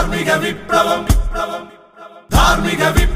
தார்மிக விப்ளவம். தார்மிக whip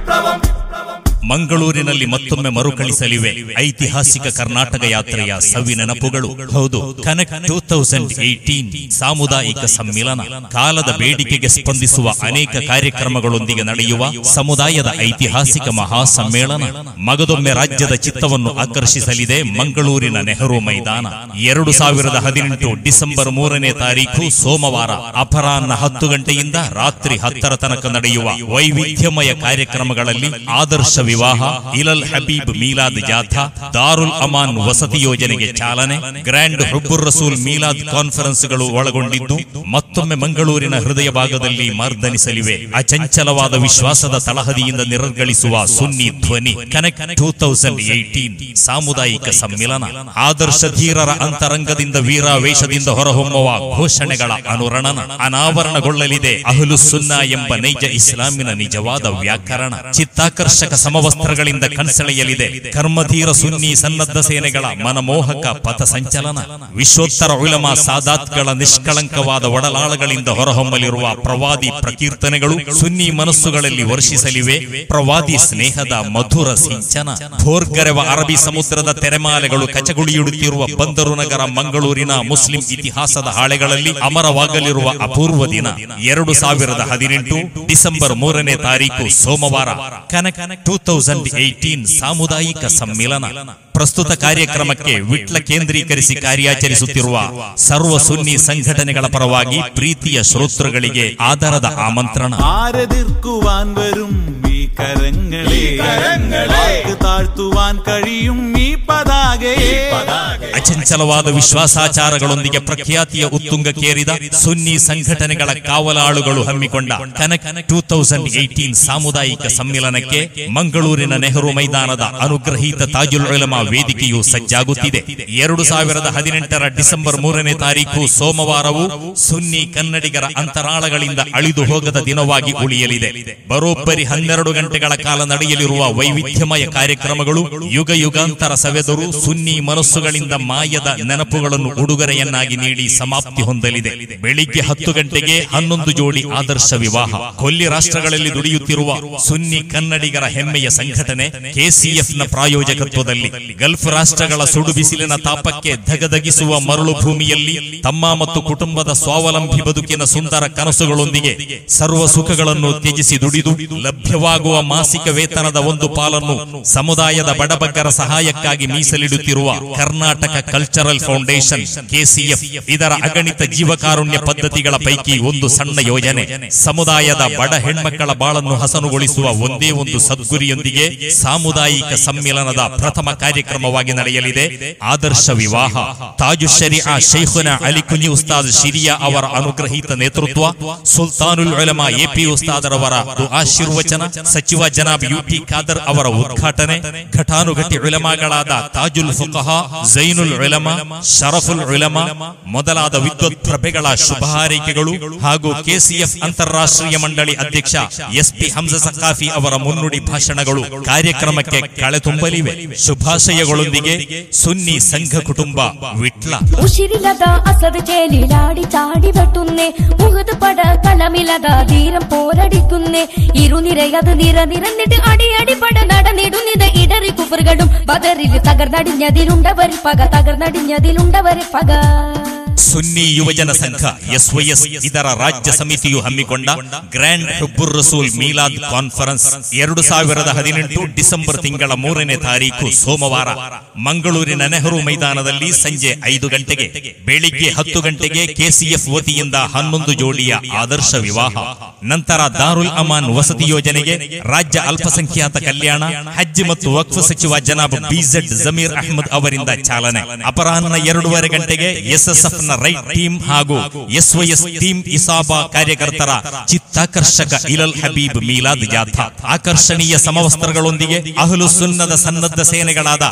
ಮಂಗಳೂರಿನಲ್ಲಿ ಮತ್ತೊಮ್ಮೆ ಮರುಕಳಿಸಲಿವೆ. ಐತಿಹಾಸಿಕ ಕರ್ನಾಟಕ ಯಾತ್ರೆಯ ಸವಿ ನೆನಪುಗಳು. ಹೌದು. ಕನೆಕ್ಟ್ ಟೂ ತೌಸಂಡ್ ಏಟೀನ್ ಸಾಮುದಾಯಿಕ ಸಮ್ಮಿಲನ ಕಾಲದ ಬೇಡಿಕೆಗೆ ಸ್ಪಂದಿಸುವ ಅನೇಕ ಕಾರ್ಯಕ್ರಮಗಳೊಂದಿಗೆ ನಡೆಯುವ ಸಮುದಾಯದ ಐತಿಹಾಸಿಕ ಮಹಾ ಸಮ್ಮೇಳನ ಮಗದೊಮ್ಮೆ ರಾಜ್ಯದ ಚಿತ್ತವನ್ನು ಆಕರ್ಷಿಸಲಿದೆ ಮಂಗಳೂರಿನ ನೆಹರು ಮೈದಾನ. ಎರಡು ಸಾವಿರದ ಹದಿನೆಂಟು ಡಿಸೆಂಬರ್ ಮೂರನೇ ತಾರೀಕು ಸೋಮವಾರ ಅಪರಾಹ್ನ ಹತ್ತು ಗಂಟೆಯಿಂದ ರಾತ್ರಿ ಹತ್ತರ ತನಕ ನಡೆಯುವ ವೈವಿಧ್ಯಮಯ ಕಾರ್ಯಕ್ರಮಗಳಲ್ಲಿ ಆದರ್ಶ ವಿವಾಹ, ಇಲಲ್ ಹಬೀಬ್ ಮೀಲಾದ್ ಜಾಥಾ, ದಾರುಲ್ ಅಮಾನ್ ವಸತಿ ಯೋಜನೆಗೆ ಚಾಲನೆ, ಗ್ರ್ಯಾಂಡ್ ಹುಬ್ಬುರ್ ರಸೂಲ್ ಮೀಲಾದ್ ಕಾನ್ಫರೆನ್ಸ್ಗಳು ಒಳಗೊಂಡಿದ್ದು, ಮತ್ತೊಮ್ಮೆ ಮಂಗಳೂರಿನ ಹೃದಯ ಭಾಗದಲ್ಲಿ ಮರ್ದನಿಸಲಿವೆ. ಅಚಂಚಲವಾದ ವಿಶ್ವಾಸದ ತಳಹದಿಯಿಂದ ನಿರ್ಗಳಿಸುವ ಸುನ್ನಿ ಧ್ವನಿ, ಕನೆಕ್ಟ್ ಟೂ ತೌಸಂಡ್ ಏಟೀನ್ ಸಾಮುದಾಯಿಕ ಸಮ್ಮಿಲನ, ಆದರ್ಶ ಧೀರರ ಅಂತರಂಗದಿಂದ ವೀರಾವೇಶದಿಂದ ಹೊರಹೊಮ್ಮುವ ಘೋಷಣೆಗಳ ಅನುರಣನ, ಅನಾವರಣಗೊಳ್ಳಲಿದೆ ಅಹ್ಲು ಸುನ್ನಾ ಎಂಬ ನೈಜ ಇಸ್ಲಾಮಿನ ನಿಜವಾದ ವ್ಯಾಕರಣ. ಚಿತ್ತಾಕರ್ಷಕ ಸಮವಸ್ತ್ರಗಳಿಂದ ಕಣ್ಸೆಳೆಯಲಿದೆ ಕರ್ಮಧೀರ ಸುನ್ನಿ ಸನ್ನದ್ಧ ಸೇನೆಗಳ ಮನಮೋಹಕ ಪಥ ಸಂಚಲನ. ವಿಶ್ವೋತ್ತರ ಉಲಮಾ ಸಾದಾತ್ಗಳ ನಿಷ್ಕಳಂಕವಾದ ಒಡಲಾಳಗಳಿಂದ ಹೊರಹೊಮ್ಮಲಿರುವ ಪ್ರವಾದಿ ಪ್ರಕೀರ್ತನೆಗಳು ಸುನ್ನಿ ಮನಸ್ಸುಗಳಲ್ಲಿ ವರ್ಷಿಸಲಿವೆ. ಪ್ರವಾದಿ ಸ್ನೇಹದ ಮಧುರ ಸಿಂಚನ. ಭೋರ್ಗರೆವ ಅರಬಿ ಸಮುದ್ರದ ತೆರೆಮಾಲೆಗಳು ಕಚಗುಳಿಯುಡುತ್ತಿರುವ ಬಂದರು ನಗರ ಮಂಗಳೂರಿನ ಮುಸ್ಲಿಂ ಇತಿಹಾಸದ ಹಾಳೆಗಳಲ್ಲಿ ಅಮರವಾಗಲಿರುವ ಅಪೂರ್ವ ದಿನ. ಎರಡು ಸಾವಿರದ ಹದಿನೆಂಟು ಡಿಸೆಂಬರ್ ಮೂರನೇ ತಾರೀಕು ಸೋಮವಾರ. ಕನಕ ಟೂ ತೌಸಂಡ್ ಏಟೀನ್ ಸಾಮುದಾಯಿಕ ಸಮ್ಮಿಲನ ಪ್ರಸ್ತುತ ಕಾರ್ಯಕ್ರಮಕ್ಕೆ ವಿಟ್ಲ ಕೇಂದ್ರೀಕರಿಸಿ ಕಾರ್ಯಾಚರಿಸುತ್ತಿರುವ ಸರ್ವ ಸುನ್ನಿ ಸಂಘಟನೆಗಳ ಪರವಾಗಿ ಪ್ರೀತಿಯ ಶ್ರೋತೃಗಳಿಗೆ ಆಧಾರದ ಆಮಂತ್ರಣ ആരെതിർക്കുവാൻ വരും ഈ കരങ്ങളെ വാക്ക് താഴ്ത്തുവാൻ കഴിയും ഈ പതാകയെ ಅಚಂಚಲವಾದ ವಿಶ್ವಾಸಾಚಾರಗಳೊಂದಿಗೆ ಪ್ರಖ್ಯಾತಿಯ ಉತ್ತುಂಗಕ್ಕೇರಿದ ಸುನ್ನಿ ಸಂಘಟನೆಗಳ ಕಾವಲಾಳುಗಳು ಹಮ್ಮಿಕೊಂಡ ಕನಕ್ ಟೂ ತೌಸಂಡ್ ಏಟೀನ್ ಸಾಮುದಾಯಿಕ ಸಮ್ಮಿಲನಕ್ಕೆ ಮಂಗಳೂರಿನ ನೆಹರು ಮೈದಾನದ ಅನುಗ್ರಹೀತ ತಾಜುಲ್ ಉಲಮಾ ವೇದಿಕೆಯು ಸಜ್ಜಾಗುತ್ತಿದೆ. ಎರಡು ಸಾವಿರದ ಹದಿನೆಂಟರ ಡಿಸೆಂಬರ್ ಮೂರನೇ ತಾರೀಕು ಸೋಮವಾರವು ಸುನ್ನಿ ಕನ್ನಡಿಗರ ಅಂತರಾಳಗಳಿಂದ ಅಳಿದು ಹೋಗದ ದಿನವಾಗಿ ಉಳಿಯಲಿದೆ. ಬರೋಬ್ಬರಿ ಹನ್ನೆರಡು ಗಂಟೆಗಳ ಕಾಲ ನಡೆಯಲಿರುವ ವೈವಿಧ್ಯಮಯ ಕಾರ್ಯಕ್ರಮಗಳು ಯುಗ ಯುಗಾಂತರ ಸವೆದರು ಸುನ್ನಿ ಮನಸ್ಸುಗಳಿಂದ ಮಾಯದ ನೆನಪುಗಳನ್ನು ಉಡುಗೊರೆಯನ್ನಾಗಿ ನೀಡಿ ಸಮಾಪ್ತಿ ಹೊಂದಲಿದೆ. ಬೆಳಿಗ್ಗೆ ಹತ್ತು ಗಂಟೆಗೆ ಹನ್ನೊಂದು ಜೋಡಿ ಆದರ್ಶ ವಿವಾಹ. ಕೊಲ್ಲಿ ರಾಷ್ಟ್ರಗಳಲ್ಲಿ ದುಡಿಯುತ್ತಿರುವ ಸುನ್ನಿ ಕನ್ನಡಿಗರ ಹೆಮ್ಮೆಯ ಸಂಘಟನೆ ಕೆಸಿಎಫ್ನ ಪ್ರಾಯೋಜಕತ್ವದಲ್ಲಿ. ಗಲ್ಫ್ ರಾಷ್ಟ್ರಗಳ ಸುಡು ಬಿಸಿಲಿನ ತಾಪಕ್ಕೆ ಧಗಧಗಿಸುವ ಮರಳು ಭೂಮಿಯಲ್ಲಿ ತಮ್ಮ ಮತ್ತು ಕುಟುಂಬದ ಸ್ವಾವಲಂಬಿ ಬದುಕಿನ ಸುಂದರ ಕನಸುಗಳೊಂದಿಗೆ ಸರ್ವ ಸುಖಗಳನ್ನು ತ್ಯಜಿಸಿ ದುಡಿದು ಲಭ್ಯವಾಗುವ ಮಾಸಿಕ ವೇತನದ ಒಂದು ಪಾಲನ್ನು ಸಮುದಾಯದ ಬಡಬಗ್ಗರ ಸಹಾಯಕ್ಕಾಗಿ ಮೀಸಲಿಡುತ್ತಿರುವ ಕರ್ನಾಟಕ ಕಲ್ಚರಲ್ ಫೌಂಡೇಶನ್ ಕೆಸಿಎಫ್ ಇದರ ಅಗಣಿತ ಜೀವಕಾರುಣ್ಯ ಪದ್ಧತಿಗಳ ಪೈಕಿ ಒಂದು ಸಣ್ಣ ಯೋಜನೆ. ಸಮುದಾಯದ ಬಡ ಹೆಣ್ಮಕ್ಕಳ ಬಾಳನ್ನು ಹಸನುಗೊಳಿಸುವ ಒಂದೇ ಒಂದು ಸದ್ಗುರಿಯೊಂದಿಗೆ ಸಾಮುದಾಯಿಕ ಸಮ್ಮಿಲನದ ಪ್ರಥಮ ಕಾರ್ಯಕ್ರಮವಾಗಿ ನಡೆಯಲಿದೆ. ಆದರ್ಶ ವಿವಾಹ. ತಾಜು ಆ ಶೈಖುನ ಅಲಿ ಕುಂಜಿ ಉಸ್ತಾದ್ ಶಿರಿಯಾ ಅವರ ಅನುಗ್ರಹೀತ ನೇತೃತ್ವ, ಸುಲ್ತಾನುಲ್ ಉಲಮಾ ಎಪಿ ಉಸ್ತಾದರವರ ಆಶೀರ್ವಚನ, ಸಚಿವ ಜನಾಬ್ ಯುಟಿ ಖಾದರ್ ಅವರ ಉದ್ಘಾಟನೆ, ಘಟಾನುಘಟಿ ಉಲಮಾಗಳಾದ ತಾಜುಲ್ ಫುಕಹ, ಜೈನುಲ್ ಉಲಮಾ ಶರಫುಲ್ ಉಲಮಾ ಮೊದಲಾದ ವಿದ್ವತ್ ಪ್ರಭೆಗಳ ಶುಭ ಹಾರೈಕೆಗಳು ಹಾಗೂ ಕೆಸಿಎಫ್ ಅಂತಾರಾಷ್ಟ್ರೀಯ ಮಂಡಳಿ ಅಧ್ಯಕ್ಷ ಎಸ್ಪಿ ಹಂಸ ಸಕಾಫಿ ಅವರ ಮುನ್ನುಡಿ ಭಾಷಣಗಳು ಕಾರ್ಯಕ್ರಮಕ್ಕೆ ಕಳೆ ತುಂಬಲಿವೆ ಶುಭಾಶಯಗಳೊಂದಿಗೆ ಸುನ್ನಿ ಸಂಘ ಕುಟುಂಬ ವಿಟ್ಲ ഉശിരിലത അസത് ചേലിലാടി ചാടി വെട്ടുന്നേ മുഖത്ത് പട കളമിലത ധീരം പോരടിക്കുന്നേ ഇരുനിരയത് നിര നിരന്നിട്ട് അടിയടി പട നടന്നിടുന്നിത് ഇടറി കുഫറുകളും ബദറിൽ തകർന്നടിഞ്ഞതിലുണ്ടവർ പക തകർന്നടിഞ്ഞതിലുണ്ടവർ പക. ಸುನ್ನಿ ಯುವಜನ ಸಂಘ ಎಸ್ವೈಎಸ್ ಇದರ ರಾಜ್ಯ ಸಮಿತಿಯು ಹಮ್ಮಿಕೊಂಡ ಗ್ರ್ಯಾಂಡ್ ಹುಬ್ಬುರ್ ರಸೂಲ್ ಮೀಲಾದ್ ಕಾನ್ಫರೆನ್ಸ್. ಎರಡು ಸಾವಿರದ ಹದಿನೆಂಟು ಡಿಸೆಂಬರ್ ತಿಂಗಳ ಮೂರನೇ ತಾರೀಕು ಸೋಮವಾರ, ಮಂಗಳೂರಿನ ನೆಹರು ಮೈದಾನದಲ್ಲಿ ಸಂಜೆ ಐದು ಗಂಟೆಗೆ, ಬೆಳಿಗ್ಗೆ ಹತ್ತು ಗಂಟೆಗೆ ಕೆಸಿಎಫ್ ವತಿಯಿಂದ ಹನ್ನೊಂದು ಜೋಡಿಯ ಆದರ್ಶ ವಿವಾಹ. ನಂತರ ದಾರುಲ್ ಅಮಾನ್ ವಸತಿ ಯೋಜನೆಗೆ ರಾಜ್ಯ ಅಲ್ಪಸಂಖ್ಯಾತ ಕಲ್ಯಾಣ, ಹಜ್ ಮತ್ತು ವಕ್ಫ್ ಸಚಿವ ಜನಾಬ್ ಬಿಜೆಡ್ ಜಮೀರ್ ಅಹ್ಮದ್ ಅವರಿಂದ ಚಾಲನೆ. ಅಪರಾಹ್ನ ಎರಡೂವರೆ ಗಂಟೆಗೆ ಎಸ್ಎಸ್ಎಫ್ ನ ರೈಟ್ ಟೀಮ್ ಹಾಗೂ ಎಸ್ವೈಎಸ್ ಟೀಮ್ ಇಸಾಬಾ ಕಾರ್ಯಕರ್ತರ ಚಿತ್ತಾಕರ್ಷಕ ಇಲಲ್ ಹಬೀಬ್ ಮೀಲಾದ್ ಜಾಥಾ. ಆಕರ್ಷಣೀಯ ಸಮವಸ್ತ್ರಗಳೊಂದಿಗೆ ಅಹಲು ಸುನ್ನದ ಸನ್ನದ್ಧ ಸೇನೆಗಳಾದ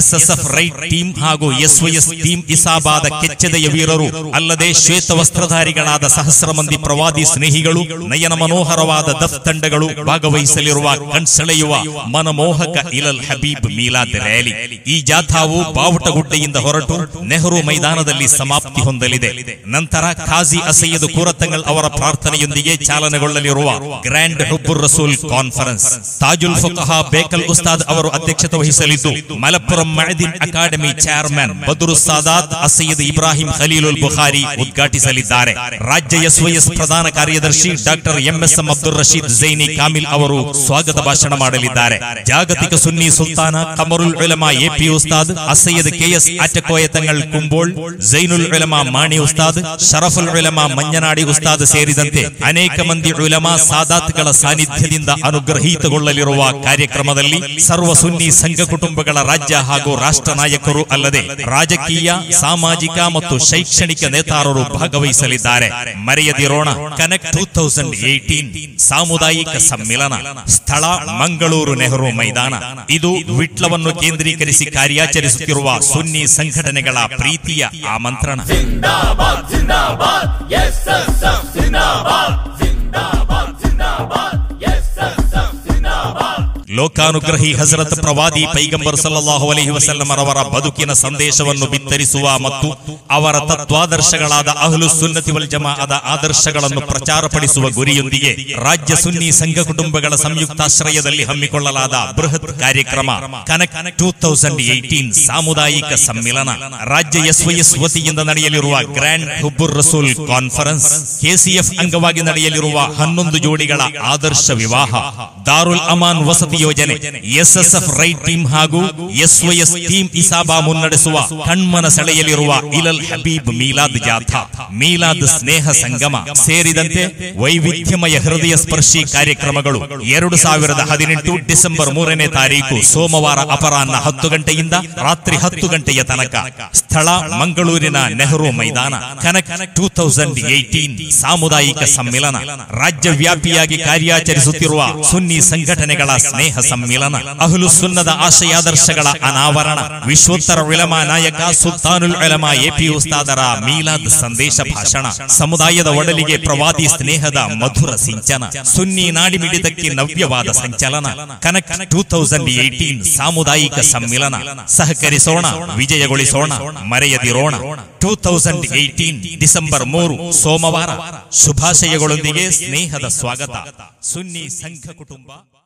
ಎಸ್ಎಸ್ಎಫ್ ರೈಟ್ ಟೀಮ್ ಹಾಗೂ ಎಸ್ವೈಎಸ್ ಟೀಮ್ ಇಸಾಬಾದ ಕೆಚ್ಚೆದೆಯ ವೀರರು, ಅಲ್ಲದೆ ಶ್ವೇತ ವಸ್ತ್ರಧಾರಿಗಳಾದ ಸಹಸ್ರ ಮಂದಿ ಪ್ರವಾದಿ ಸ್ನೇಹಿಗಳು, ನಯನ ಮನೋಹರವಾದ ದಫ್ ತಂಡಗಳು ಭಾಗವಹಿಸಲಿರುವ ಕಣ್ಸೆಳೆಯುವ ಮನಮೋಹಕ ಇಲಲ್ ಹಬೀಬ್ ಮೀಲಾದ್ ರ್ಯಾಲಿ. ಈ ಜಾಥಾವು ಬಾವುಟಗುಡ್ಡೆಯಿಂದ ಹೊರಟು ನೆಹರು ಮೈದಾನದಲ್ಲಿ ಸಮಾಪ್ತಿ ಹೊಂದಲಿದೆ ನಂತರ ಖಾಜಿ ಅಸಯ್ಯದ್ ಕೂರತ್ತಂಗಲ್ ಅವರ ಪ್ರಾರ್ಥನೆಯೊಂದಿಗೆ ಚಾಲನೆಗೊಳ್ಳಲಿರುವ ಗ್ರ್ಯಾಂಡ್ ಹುಬ್ಬುರ್ ರಸೂಲ್ ಕಾನ್ಫರೆನ್ಸ್ ತಾಜುಲ್ ಫುಕಹಾ ಬೇಕಲ್ ಉಸ್ತಾದ್ ಅವರು ಅಧ್ಯಕ್ಷತೆ ವಹಿಸಲಿದ್ದು ಮಲಪ್ಪುರಂ ಮಹದಿನ್ ಅಕಾಡೆಮಿ ಚೇರ್ಮನ್ ಬದುರು ಸಾದಾತ್ ಅಸಯ್ಯದ್ ಇಬ್ರಾಹಿಂ ಖಲೀಲುಲ್ ಬುಖಾರಿ ಉದ್ಘಾಟಿಸಲಿದ್ದಾರೆ ರಾಜ್ಯ ಎಸ್ವೈಎಸ್ ಪ್ರಧಾನ ಕಾರ್ಯದರ್ಶಿ ಡಾಕ್ಟರ್ ಎಂಎಸ್ಎಂ ಅಬ್ದುಲ್ ರಶೀದ್ ಜೈನಿ ಕಾಮಿಲ್ ಅವರು ಸ್ವಾಗತ ಭಾಷಣ ಮಾಡಲಿದ್ದಾರೆ ಜಾಗತಿಕ ಸುನ್ನಿ ಸುಲ್ತಾನ ಕಮರುಲ್ ಉಲಮಾ ಎಪಿ ಉಸ್ತಾದ್ ಅಸಯ್ಯದ್ ಕೆಎಸ್ ಆಟಕೋಯ ತಂಗಳ್ ಕುಂಬೋಳ್ ಜೈನುಲ್ ಉಲಮಾ ಮಾಣಿ ಉಸ್ತಾದ್ ಶರಫುಲ್ ಉಲಮಾ ಮಂಜನಾಡಿ ಉಸ್ತಾದ್ ಸೇರಿದಂತೆ ಅನೇಕ ಮಂದಿ ಉಲಮಾ ಸಾದಾತ್ಗಳ ಸಾನ್ನಿಧ್ಯದಿಂದ ಅನುಗ್ರಹೀತಗೊಳ್ಳಲಿರುವ ಕಾರ್ಯಕ್ರಮದಲ್ಲಿ ಸರ್ವ ಸುನ್ನಿ ಸಂಘ ಕುಟುಂಬಗಳ ರಾಜ್ಯ ಹಾಗೂ ರಾಷ್ಟ್ರ ನಾಯಕರು ಅಲ್ಲದೆ ರಾಜಕೀಯ ಸಾಮಾಜಿಕ ಮತ್ತು ಶೈಕ್ಷಣಿಕ ನೇತಾರರು ಭಾಗವಹಿಸಲಿದ್ದಾರೆ. ಮರೆಯದಿರೋಣ ಕನೆಕ್ಟ್ ಟೂ ತೌಸಂಡ್ ಏಟೀನ್ ಸಾಮುದಾಯಿಕ ಸಮ್ಮಿಲನ ಸ್ಥಳ ಮಂಗಳೂರು ನೆಹರು ಮೈದಾನ. ಇದು ವಿಟ್ಲವನ್ನು ಕೇಂದ್ರೀಕರಿಸಿ ಕಾರ್ಯಾಚರಿಸುತ್ತಿರುವ ಸುನ್ನಿ ಸಂಘಟನೆಗಳ ಪ್ರೀತಿಯ ಆಮಂತ್ರಣ. ಜಿಂದಾಬಾದ್ ಜಿಂದಾಬಾದ್ ಎಸ್ ಎಸ್ ಎಫ್ ಜಿಂದಾಬಾದ್ ಲೋಕಾನುಗ್ರಹಿ ಹಜರತ್ ಪ್ರವಾದಿ ಪೈಗಂಬರ್ ಸಲ್ಲಲ್ಲಾಹು ಅಲೈಹಿ ವಸಲ್ಲಮರವರ ಬದುಕಿನ ಸಂದೇಶವನ್ನು ಬಿತ್ತರಿಸುವ ಮತ್ತು ಅವರ ತತ್ವಾದರ್ಶಗಳಾದ ಅಹ್ಲು ಸುನ್ನತಿ ವಲ್ ಜಮಾಅದ ಆದರ್ಶಗಳನ್ನು ಪ್ರಚಾರಪಡಿಸುವ ಗುರಿಯೊಂದಿಗೆ ರಾಜ್ಯ ಸುನ್ನಿ ಸಂಘ ಕುಟುಂಬಗಳ ಸಂಯುಕ್ತಾಶ್ರಯದಲ್ಲಿ ಹಮ್ಮಿಕೊಳ್ಳಲಾದ ಬೃಹತ್ ಕಾರ್ಯಕ್ರಮ ಕನೆಕ್ಟ್ ಟೂ ತೌಸಂಡ್ ಏಟೀನ್ ಸಾಮುದಾಯಿಕ ಸಮ್ಮಿಲನ. ರಾಜ್ಯ ಎಸ್ವೈಎಸ್ ವತಿಯಿಂದ ನಡೆಯಲಿರುವ ಗ್ರ್ಯಾಂಡ್ ಹುಬ್ಬುರ್ ರಸೂಲ್ ಕಾನ್ಫರೆನ್ಸ್, ಕೆಸಿಎಫ್ ಅಂಗವಾಗಿ ನಡೆಯಲಿರುವ ಹನ್ನೊಂದು ಜೋಡಿಗಳ ಆದರ್ಶ ವಿವಾಹ, ದಾರುಲ್ ಅಮಾನ್ ವಸತಿ ಯೋಜನೆ. ಎಸ್ಎಸ್ಎಫ್ ರೈಟ್ ಟೀಮ್ ಹಾಗೂ ಎಸ್ವೈಎಸ್ ಟೀಮ್ ಇಸಾಬಾ ಮುನ್ನಡೆಸುವ ಕಣ್ಮನ ಸೆಳೆಯಲಿರುವ ಇಲಲ್ ಹಬೀಬ್ ಮೀಲಾದ್ ಜಾಥಾ. ಮೀಲಾದ್ ಸ್ನೇಹ ಸಂಗಮ ಸೇರಿದಂತೆ ವೈವಿಧ್ಯಮಯ ಹೃದಯ ಸ್ಪರ್ಶಿ ಕಾರ್ಯಕ್ರಮಗಳು ಎರಡು ಸಾವಿರದ ಹದಿನೆಂಟು ಡಿಸೆಂಬರ್ ಮೂರನೇ ತಾರೀಕು ಸೋಮವಾರ ಅಪರಾಹ್ನ ಹತ್ತು ಗಂಟೆಯಿಂದ ರಾತ್ರಿ ಹತ್ತು ಗಂಟೆಯ ತನಕ. ಸ್ಥಳ ಮಂಗಳೂರಿನ ನೆಹರು ಮೈದಾನ. ಕನಕ್ ಟೂ ಸಾಮುದಾಯಿಕ ಸಮ್ಮಿಲನ. ರಾಜ್ಯವ್ಯಾಪಿಯಾಗಿ ಕಾರ್ಯಾಚರಿಸುತ್ತಿರುವ ಸುನ್ನಿ ಸಂಘಟನೆಗಳ ಸ್ನೇಹ ಸಮ್ಮಿಲನ, ಅಹುಲು ಸುನ್ನದ ಆಶಯಾದರ್ಶಗಳ ಅನಾವರಣ, ವಿಶ್ವೋತ್ತರ ವಿಲಮ ನಾಯಕ ಸುಲ್ತಾನುಲ್ ಉಲಮಾ ಎಪಿ ಉಸ್ತಾದರ ಮೀಲಾದ್ ಸಂದೇಶ ಭಾಷಣ, ಸಮುದಾಯದ ಒಡಲಿಗೆ ಪ್ರವಾದಿ ಸ್ನೇಹದ ಮಧುರ ಸಿಂಚನ, ಸುನ್ನಿ ನಾಡಿಮಿಡಿತಕ್ಕೆ ನವ್ಯವಾದ ಸಂಚಲನ, ಕನಕ್ ಟೂ ತೌಸಂಡ್ ಏಟೀನ್ ಸಾಮುದಾಯಿಕ ಸಮ್ಮಿಲನ, ಸಹಕರಿಸೋಣ, ವಿಜಯಗೊಳಿಸೋಣ, ಮರೆಯದಿರೋಣ. ಟೂ ತೌಸಂಡ್ ಏಟೀನ್ ಡಿಸೆಂಬರ್ ಮೂರು, ಸೋಮವಾರ, ಶುಭಾಶಯಗಳೊಂದಿಗೆ ಸ್ನೇಹದ ಸ್ವಾಗತ. ಸುನ್ನಿ ಸಂಘ ಕುಟುಂಬ.